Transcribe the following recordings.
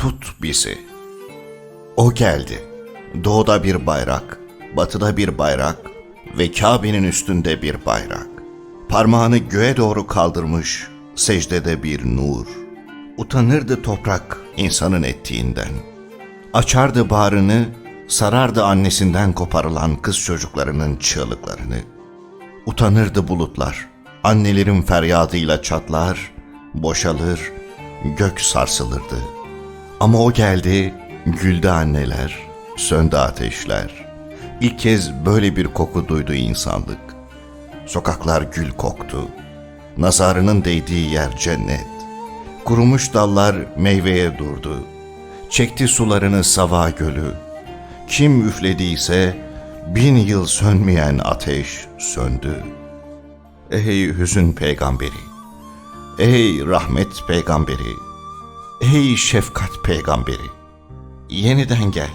tut bizi. O geldi. Doğuda bir bayrak, batıda bir bayrak ve Kabe'nin üstünde bir bayrak. Parmağını göğe doğru kaldırmış, secdede bir nur. Utanırdı toprak insanın ettiğinden. Açardı bağrını, sarardı annesinden koparılan kız çocuklarının çığlıklarını. Utanırdı bulutlar, annelerin feryadıyla çatlar, boşalır, gök sarsılırdı. Ama o geldi, güldü anneler, söndü ateşler. İlk kez böyle bir koku duydu insanlık. Sokaklar gül koktu. Nazarının değdiği yer cennet. Kurumuş dallar meyveye durdu. Çekti sularını Sava Gölü. Kim üflediyse bin yıl sönmeyen ateş söndü. Ey hüzün peygamberi! Ey rahmet peygamberi! Ey şefkat peygamberi! Yeniden gel.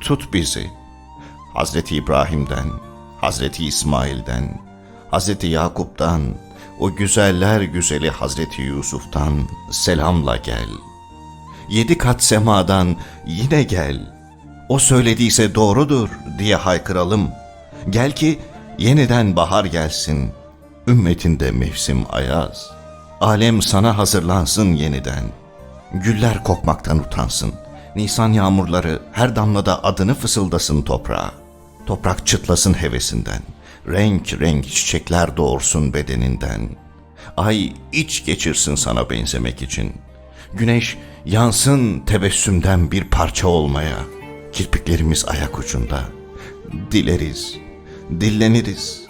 Tut bizi. Hazreti İbrahim'den, Hazreti İsmail'den, Hazreti Yakup'tan, o güzeller güzeli Hazreti Yusuf'tan selamla gel. Yedi kat semadan yine gel. O söylediyse doğrudur diye haykıralım. Gel ki yeniden bahar gelsin. Ümmetinde mevsim ayaz. Alem sana hazırlansın yeniden. Güller kokmaktan utansın. Nisan yağmurları her damlada adını fısıldasın toprağa. Toprak çıtlasın hevesinden. Renk renk çiçekler doğursun bedeninden. Ay iç geçirsin sana benzemek için. Güneş yansın tebessümden bir parça olmaya. Kirpiklerimiz ayak ucunda. Dileriz, dilleniriz.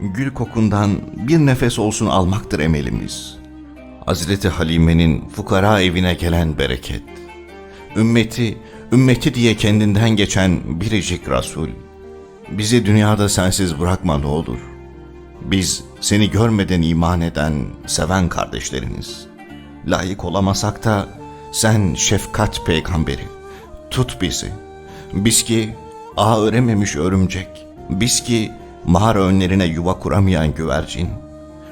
Gül kokundan bir nefes olsun almaktır emelimiz. Hazreti Halime'nin fukara evine gelen bereket. Ümmeti, ümmeti diye kendinden geçen biricik Resul. Bizi dünyada sensiz bırakma ne olur. Biz seni görmeden iman eden, seven kardeşleriniz. Layık olamasak da sen şefkat peygamberi. Tut bizi. Biz ki ağ örememiş örümcek. Biz ki mağara önlerine yuva kuramayan güvercin.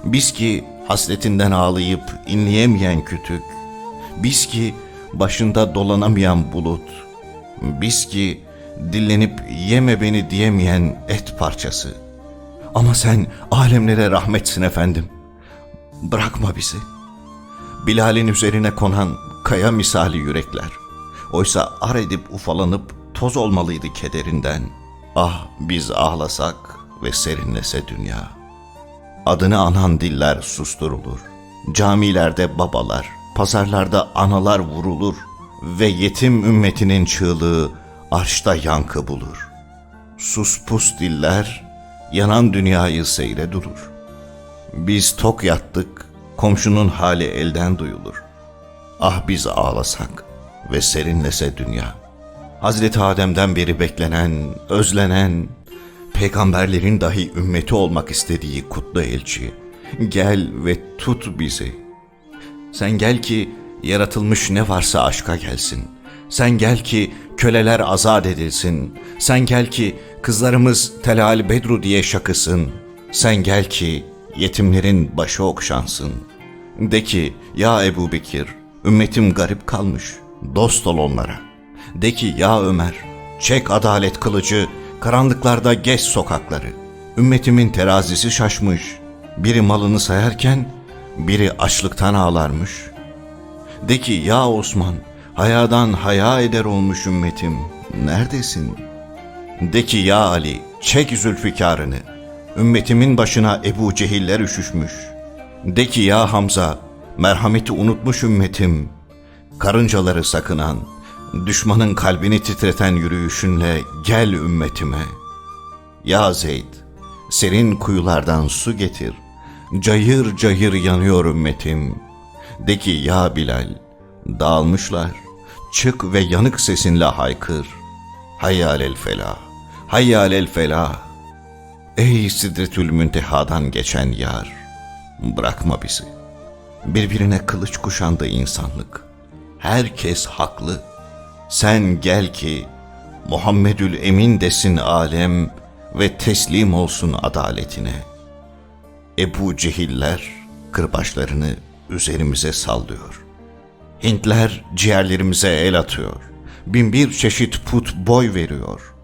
Biz ki hasretinden ağlayıp inleyemeyen kütük. Biz ki başında dolanamayan bulut. Biz ki dillenip yeme beni diyemeyen et parçası. Ama sen alemlere rahmetsin efendim. Bırakma bizi. Bilal'in üzerine konan kaya misali yürekler. Oysa ar edip ufalanıp toz olmalıydı kederinden. Ah biz ağlasak ve serinlese dünya. Adını anan diller susturulur. Camilerde babalar, pazarlarda analar vurulur ve yetim ümmetinin çığlığı arşta yankı bulur. Sus pus diller yanan dünyayı seyre durur. Biz tok yattık, komşunun hali elden duyulur. Ah biz ağlasak ve serinlese dünya. Hazreti Adem'den beri beklenen, özlenen, peygamberlerin dahi ümmeti olmak istediği kutlu elçi, gel ve tut bizi. Sen gel ki yaratılmış ne varsa aşka gelsin. Sen gel ki köleler azat edilsin. Sen gel ki kızlarımız telal bedru diye şakısın. Sen gel ki yetimlerin başı okşansın. De ki ya Ebu Bekir, ümmetim garip kalmış, dost ol onlara. De ki ya Ömer, çek adalet kılıcı, karanlıklarda geç sokakları. Ümmetimin terazisi şaşmış, biri malını sayarken biri açlıktan ağlarmış. De ki ya Osman, hayadan haya eder olmuş ümmetim, neredesin? De ki ya Ali, çek zülfikarını, ümmetimin başına Ebu Cehiller üşüşmüş. De ki ya Hamza, merhameti unutmuş ümmetim, karıncaları sakınan, düşmanın kalbini titreten yürüyüşünle gel ümmetime. Ya Zeyd, serin kuyulardan su getir, cayır cayır yanıyor ümmetim. De ki ya Bilal, dağılmışlar, çık ve yanık sesinle haykır. Hayyal el felah, hayyal el felah. Ey sidretül müntehadan geçen yar, bırakma bizi. Birbirine kılıç kuşandı insanlık. Herkes haklı. Sen gel ki Muhammedül Emin desin alem ve teslim olsun adaletine. Ebu Cehiller kırbaçlarını üzerimize sallıyor. Hintler ciğerlerimize el atıyor. Bin bir çeşit put boy veriyor.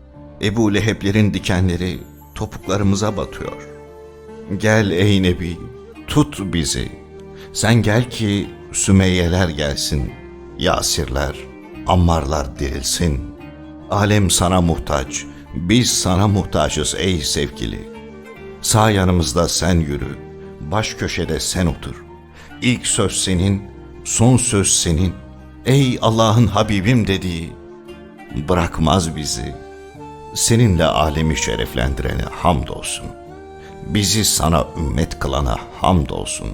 Ebu Leheb'lerin dikenleri topuklarımıza batıyor. Gel ey Nebi, tut bizi. Sen gel ki Sümeyyeler gelsin, Yasirler, Ammarlar dirilsin. Alem sana muhtaç, biz sana muhtaçız ey sevgili. Sağ yanımızda sen yürü, baş köşede sen otur. İlk söz senin, son söz senin. Ey Allah'ın Habibim dediği, bırakmaz bizi. Seninle alemi şereflendirene hamdolsun. Bizi sana ümmet kılana hamdolsun.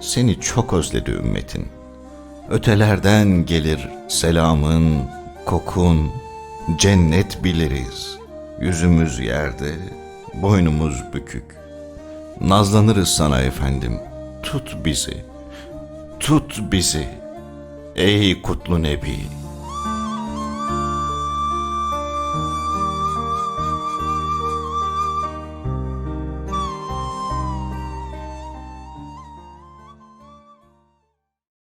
Seni çok özledi ümmetin. Ötelerden gelir selamın, kokun, cennet biliriz. Yüzümüz yerde, boynumuz bükük. Nazlanırız sana efendim. Tut bizi, tut bizi. Ey kutlu nebi,